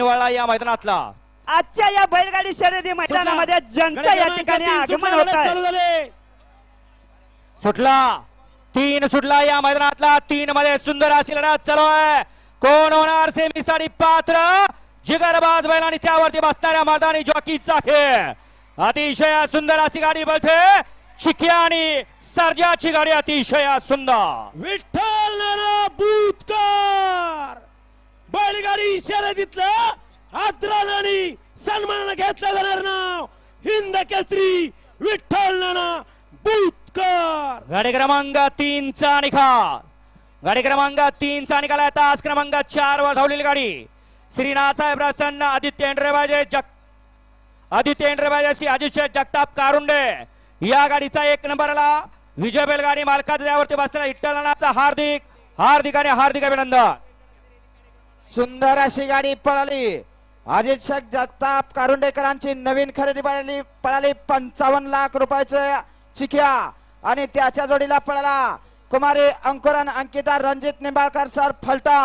तीन वळला या मैदानातला. आजच्या या बैलगाडी शर्यती मैदानामध्ये ज्यांचं या ठिकाणी आगमन होत आहे सुटला. तीन सुटला या मैदानातला. तीन मध्ये सुंदर अशी लढत चालू आहे. कोण होणार? सेमीसाठी पात्र. जिगरबाज बैल आणि त्यावरती बसणाऱ्या मर्दानी जॉकीचा खेळ अतिशय सुंदर अशी गाडी बोलते. चिक्या आणि सर्जाची गाडी अतिशय सुंदर. विठ्ठल नाना बुतकर बैलगाडी शर्यतीतलं आदराने सन्मानानं घेतलं जाणार नाव हिंद केसरी विठ्ठल नाना बुतकर गाडी क्रमांक तीनचा निकाल गाडी क्रमांक तीनचा निकाल आहे तास क्रमांक चार वर धावलेली गाडी. श्रीनाथसाहेब प्रसन्न आदित्य एंड्रेबाजे जग आदित्य एंड्रेबाजे आदित्य जगताप कारुंडे. या गाडीचा एक नंबरला विजय बैलगाडी मालकाचा यावरती बसलेला इट्टलनाचा हार्दिक हार्दिक आणि हार्दिक अभिनंदन. सुंदर अशी गाडी पळाली. अजित शेख जगताप कारुंडेकरांची नवीन खरेदी पळाली पळाली पंचावन्न लाख रुपयाचे चिखिया. आणि त्याच्या जोडीला पळाला कुमारी अंकुरन अंकिता रणजित निंबाळकर सर फलटा